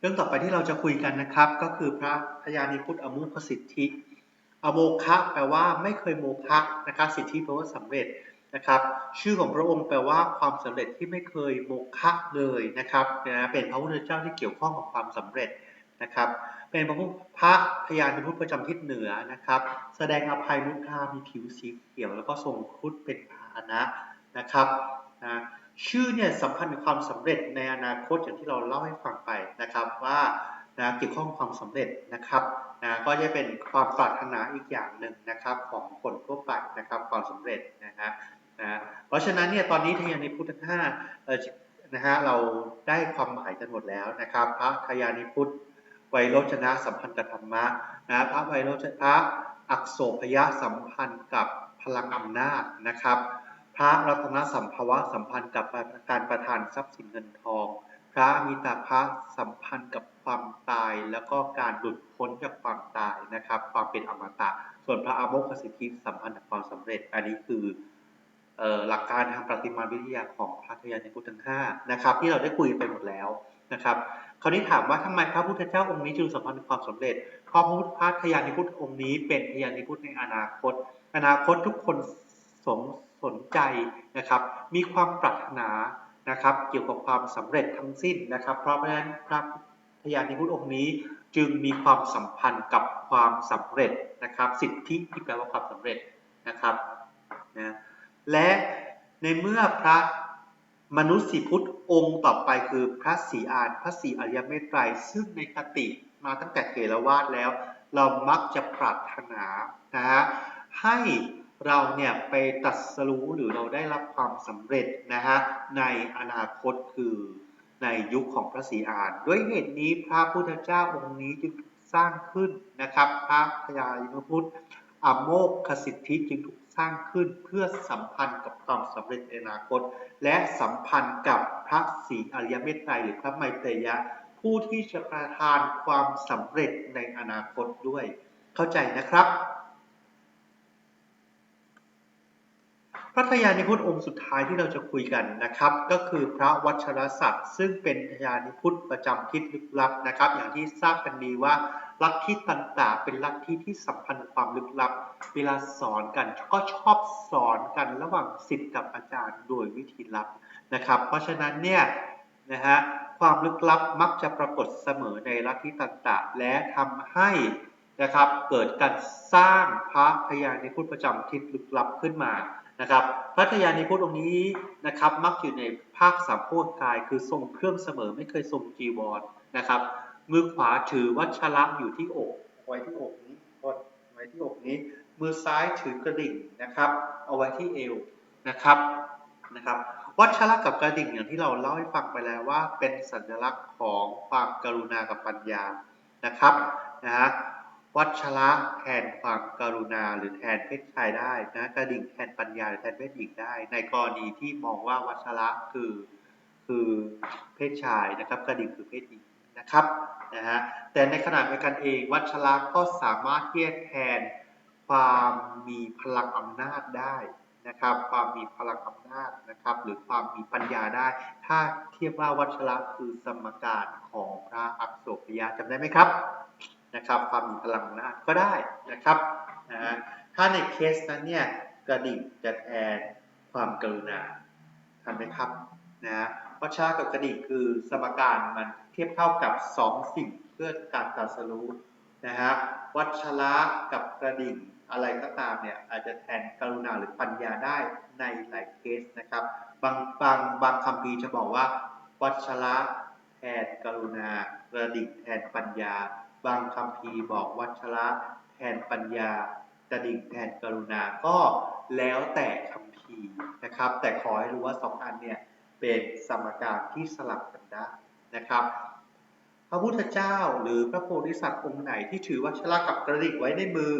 เรื่องต่อไปที่เราจะคุยกันนะครับ ก็คือพระพยานิพุทธอมุขสิทธิ อโมคะแปลว่าไม่เคยโมฆะนะครับสิทธิแปลว่าสำเร็จนะครับ ชื่อของพระองค์แปลว่าความสำเร็จที่ไม่เคยโมฆะเลยนะครับนะเป็นพระพุทธเจ้าที่เกี่ยวข้องกับความสำเร็จนะครับ เป็นพระพุทธพระพยานิพุทธประจำทิศเหนือนะครับ แสดงอภัยมุทามีผิวสีเขียวแล้วก็ทรงครุฑเป็นพาหนะนะครับ ชื่อเนี่ยสำคัญกับความสำเร็จในอนาคตอย่างที่เราเล่าให้ฟังไปนะครับว่านะเกี่ยวข้องความสำเร็จนะครับนะก็จะเป็นความปรารถนาอีกอย่างหนึ่งนะครับของคนทั่วไปนะครับความสำเร็จนะฮะนะเพราะฉะนั้นเนี่ยตอนนี้ทยานิพุทธห้าเออนะฮะเราได้ความหมายกันหมดแล้วนะครับ พระทยานิพุทธไวยโรจนะสัมพันธ์กับธรรมะนะพระไวยโรจนะพระอักโสพยะสัมพันธ์กับพลังอำนาจนะครับ พระรัตนสัมภวะสัมพันธ์กับการประทานทรัพย์สินเงินทอง พระมีตาพระสัมพันธ์กับความตายแล้วก็การหลุดพ้นจากความตายนะครับ ความเป็นอมตะ ส่วนพระอโมคสิทธิสัมพันธ์กับความสำเร็จ อันนี้คืออหลักการทางประติมาวิทยาของพระทยานในพุทธังห้านะครับ ที่เราได้คุยไปหมดแล้วนะครับคราวนี้ถามว่าทำไมพระพุทธเจ้าองค์นี้จึงสัมพันธ์กับความสำเร็จเพราะพระพุทธพระทยานในพุทธองค์นี้ เป็นทยานในพุทธในอนาคต อนาคตทุกคนสน สนใจนะครับ มีความปรารถนานะครับ เกี่ยวกับความสำเร็จทั้งสิ้นนะครับ เพราะฉะนั้นพระพยานิพุทธองค์นี้จึงมีความสัมพันธ์กับความสำเร็จนะครับ สิทธิที่แปลว่าความสำเร็จนะครับนะและในเมื่อพระมนุษย์สีพุทธองค์ต่อไปคือพระศรีอานพระศรีอริยเมตไตรซึ่งในคติมาตั้งแต่เกลวาดแล้ว เรามักจะปรารถนานะฮะให้ เราเนี่ยไปตรัสรู้หรือเราได้รับความสำเร็จนะฮะในอนาคตคือในยุคของพระศรีอานด้วยเหตุนี้พระพุทธเจ้าองค์นี้จึงถูกสร้างขึ้นนะครับ พระพยายมพุทธอโมกขสิทธิจึงถูกสร้างขึ้นเพื่อสัมพันธ์กับความสำเร็จในอนาคต และสัมพันธ์กับพระศรีอริยเมตไตรหรือพระไมตรยะ ผู้ที่จะประทานความสำเร็จในอนาคตด้วย เข้าใจนะครับ พระทยานิพุทธองค์สุดท้ายที่เราจะคุยกันนะครับ ก็คือพระวัชรศักดิ์ซึ่งเป็นทยานิพุทธประจำทิศลึกลับนะครับ อย่างที่ทราบกันดีว่าลัทธิต่างๆเป็นลัทธิที่สัมพันธ์กับความลึกลับ เวลาสอนกันก็ชอบสอนกันระหว่างศิษย์กับอาจารย์โดยวิธีลับนะครับ เพราะฉะนั้นเนี่ยนะฮะความลึกลับมักจะปรากฏเสมอในลัทธิต่างๆและทำให้นะครับเกิดการสร้างพระพยานิพุทธประจำทิศลึกลับขึ้นมา นะครับพระทยานิพุทธองค์นี้นะครับมักอยู่ในภาคสามโพธิกาย คือทรงเครื่องเสมอไม่เคยทรงจีวรนะครับ มือขวาถือวัชระอยู่ที่อกไว้ที่อกนี้กดไว้ที่อกนี้ มือซ้ายถือกระดิ่งนะครับ เอาไว้ที่เอวนะครับนะครับ วัชระกับกระดิ่งอย่างที่เราเล่าให้ฟังไปแล้วว่า เป็นสัญลักษณ์ของความกรุณากับปัญญานะครับนะฮะ วัชระแทนความกรุณา หรือแทนเพศชายได้นะกระดิ่งแทนปัญญาหรือแทนเพศหญิงได้ ในกรณีที่มองว่าวัชระคือคือเพศชายนะครับกระดิ่งคือเพศหญิงนะครับนะฮะแต่ในขณะเดียวกันเอง วัชระก็สามารถเทียบแทนความมีพลังอำนาจได้นะครับ ความมีพลังอำนาจนะครับ หรือความมีปัญญาได้ ถ้าเทียบว่าวัชระคือสมการของพระอักโสพยาจำได้ไหมครับ นะครับ ความมีพลังอำนาก็ได้นะครับนะฮะถ้าในเคสนั้นเนี่ยกระดิ่งจะแทนความกรุณาทันไหมครับนะฮะวัชระกับกระดิ่งคือสมการมันเทียบเท่ากับ 2 สิ่งเพื่อการตรัสรู้นะฮะวัชระกับกระดิ่งอะไรก็ตามเนี่ยอาจจะแทนกรุณาหรือปัญญาได้ในหลายเคสนะครับ บางบางบางคำพีจะบอกว่า วัชระแทนกรุณากระดิ่งแทนปัญญา บางคำพีบอกวัชระแทนปัญญากระดิ่งแทนกรุณาก็แล้วแต่คำพีนะครับ แต่ขอให้รู้ว่าสองอันเนี่ยเป็นสมการที่สลับกันได้นะครับ พระพุทธเจ้าหรือพระโพธิสัตว์องค์ไหนที่ถือวัชระกับกระดิ่งไว้ในมือ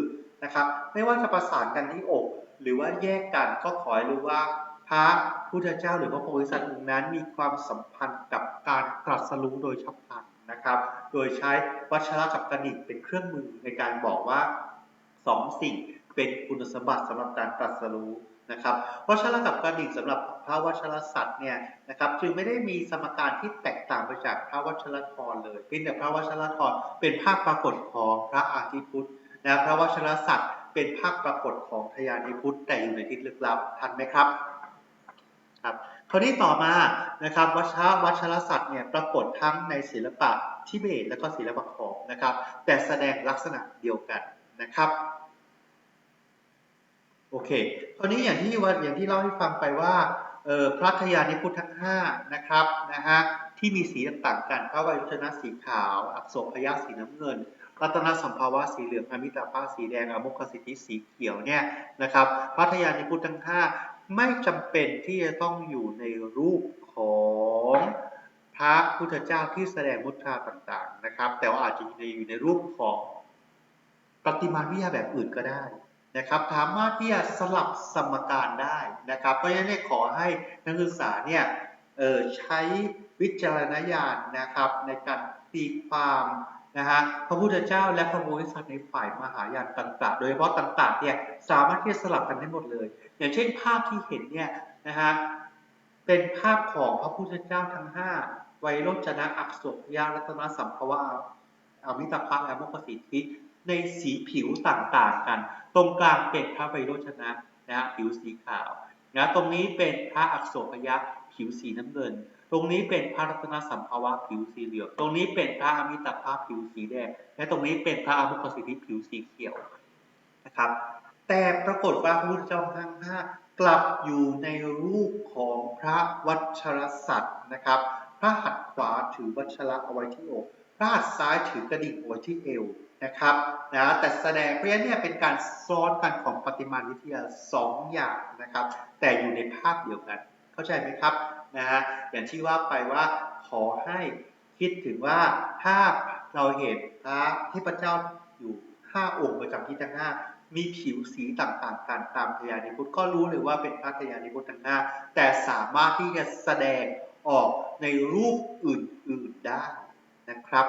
นะครับ ไม่ว่าจะประสานกันที่อก หรือว่าแยกกันก็ขอให้รู้ว่าพระพุทธเจ้าหรือพระโพธิสัตว์องค์นั้นมีความสัมพันธ์กับการตรัสรู้โดยฉับพลัน นะครับ โดยใช้วัชระกับกระดิ่งเป็นเครื่องมือในการบอกว่าสองสิ่งเป็นคุณสมบัติสำหรับการตรัสรู้นะครับวัชระกับกระดิ่งสำหรับพระวัชรสัตว์เนี่ยนะครับจึงไม่ได้มีสมการที่แตกต่างไปจากพระวัชรธรเลยเพียงแต่พระวัชรธรเป็นภาคปรากฏของพระอาทิตย์พุธนะพระวัชรสัตว์เป็นภาคปรากฏของทยานิพุทธแต่อยู่ในทิศลึกลับทันไหมครับครับ คราวนี้ต่อมานะครับวัชรวัชรสัตว์เนี่ยปรากฏทั้งในศิลปะทิเบตและก็ศิลปะขอมนะครับ แต่แสดงลักษณะเดียวกันนะครับโอเคคราวนี้อย่างที่ว่าอย่างที่เล่าให้ฟังไปว่าออพระทยานิพุทธทั้ง5นะครับนะฮะที่มีสีต่างๆกันพระวัยุชนะสีขาว อักษรพยัคฆ์สีน้ำเงิน รัตนสัมภาวะสีเหลืองอมิตาภาสีแดงอมุขสิทธิสีเขียวเนี่ยนะครับพระทยานิพุทธทั้ง5 ไม่จำเป็นที่จะต้องอยู่ในรูปของพระพุทธเจ้าที่แสดงมุทราต่างๆนะครับ แต่ว่าอาจจะอยู่ในรูปของประติมาวิทยาแบบอื่นก็ได้นะครับสามารถที่จะสลับสมการได้นะครับ เพราะฉะนั้นขอให้นักศึกษาเนี่ยใช้วิจารณญาณนะครับในการตีความ นะฮะพระพุทธเจ้าและพระโพธิสัตว์ในฝ่ายมหายานต่าง ๆ โดยเฉพาะต่างๆเนี่ยสามารถที่จะสลับกันได้หมดเลย อย่างเช่นภาพที่เห็นเนี่ยนะฮะเป็นภาพของพระพุทธเจ้าทั้ง5ไวยโรจนะอักษรยารัตนสัมภวะอามิตาภะและมุขสิทธิในสีผิวต่างๆกัน ตรงกลางเป็นพระไวโรจนะนะฮะผิวสีขาว นะตรงนี้เป็นพระอักษรพยัคฆ์ผิวสีน้ำเงิน ตรงนี้เป็นพระรัตนสัมภาวะผิวสีเหลือง ตรงนี้เป็นพระอมิตาภาพผิวสีแดง และตรงนี้เป็นพระอมุขสิทธิผิวสีเขียวนะครับ แต่ปรากฏว่าพระพุทธเจ้าทั้งห้ากลับอยู่ในรูปของพระวัชรสัตว์นะครับ พระหัตถ์ขวาถือวัชระเอาไว้ที่อก พระหัตถ์ซ้ายถือกระดิ่งเอาไว้ที่เอว นะครับนะแต่แสดงเพราะฉะนั้นเนี่ยเป็นการซ้อนกันของปฏิมาวิทยาสองอย่างนะครับ แต่อยู่ในภาพเดียวกัน เข้าใจไหมครับนะฮะอย่างที่ว่าไปว่าขอให้คิดถึงว่าถ้าเราเห็นพระเทพเจ้าอยู่ 5 องค์ประจำที่ทั้ง5มีผิวสีต่างๆกันตามทยานิพุทธก็รู้เลยว่าเป็นพระทยานิพุทธทั้ง5แต่สามารถที่จะแสดงออกในรูปอื่นๆได้นะครับ